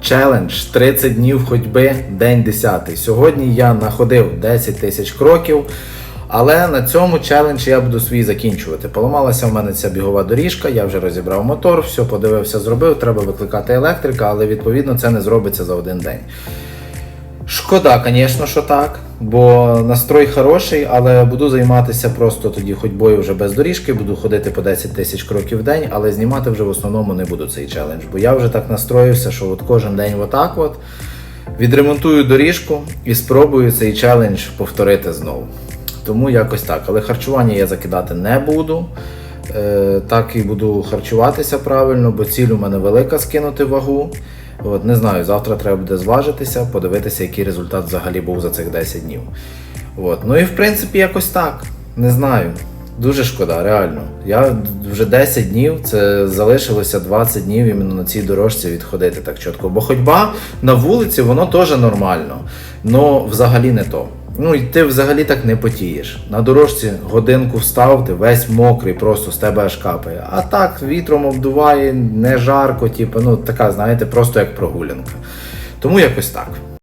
Челендж 30 днів ходьби, день 10. Сьогодні я находив 10 тисяч кроків. Але на цьому челендж я буду свій закінчувати. Поламалася в мене ця бігова доріжка, я вже розібрав мотор, все подивився, зробив. Треба викликати електрика, але відповідно це не зробиться за один день. Шкода, звісно, що так, бо настрой хороший, але буду займатися просто тоді ходьбою вже без доріжки, буду ходити по 10 тисяч кроків в день, але знімати вже в основному не буду цей челендж. Бо я вже так настроївся, що от кожен день отак от відремонтую доріжку і спробую цей челендж повторити знову. Тому якось так. Але харчування я закидати не буду. Е, так і буду харчуватися правильно, бо ціль у мене велика скинути вагу. От, не знаю, завтра треба буде зважитися, подивитися, який результат взагалі був за цих 10 днів. От. Ну і в принципі якось так. Не знаю. Дуже шкода, реально. Я вже 10 днів, це залишилося 20 днів іменно на цій дорожці відходити так чітко. Бо ходьба на вулиці, воно теж нормально. Ну, взагалі не то. Ну і ти взагалі так не потієш. На дорожці годинку встав, ти весь мокрий, просто з тебе аж капає. А так вітром обдуває, не жарко, типу, ну така, знаєте, просто як прогулянка. Тому якось так.